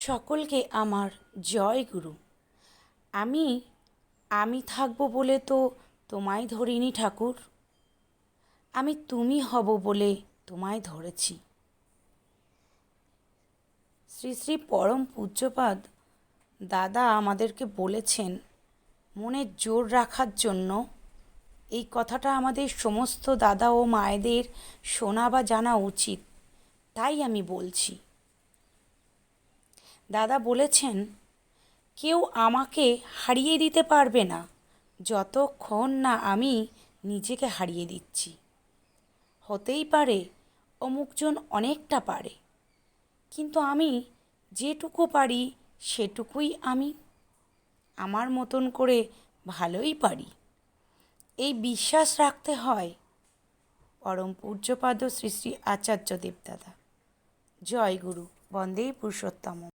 সকলকে আমার জয় গুরু। আমি আমি থাকব বলে তো তোমায় ধরিনি ঠাকুর। আমি তুমি হব বলে তোমায় ধরেছি। শ্রী শ্রী পরম পূজ্যপাদ দাদা আমাদেরকে বলেছেন, মনে জোর রাখার জন্য এই কথাটা আমাদের সমস্ত দাদা ও মায়েদের শোনা বা জানা উচিত, তাই আমি বলছি। দাদা বলেছেন, কেউ আমাকে হারিয়ে দিতে পারবে না, যতক্ষণ না আমি নিজেকে হারিয়ে দিচ্ছি। হতেই পারে অমুকজন অনেকটা পারে, কিন্তু আমি যেটুকু পারি সেটুকুই আমি। আমার মতন করে ভালোই পারি। এই বিশ্বাস রাখতে হয়। পরম পূজ্যপাদ শ্রী শ্রী আচার্য দেবদাদা। জয় গুরু। বন্দে পুরুষোত্তম।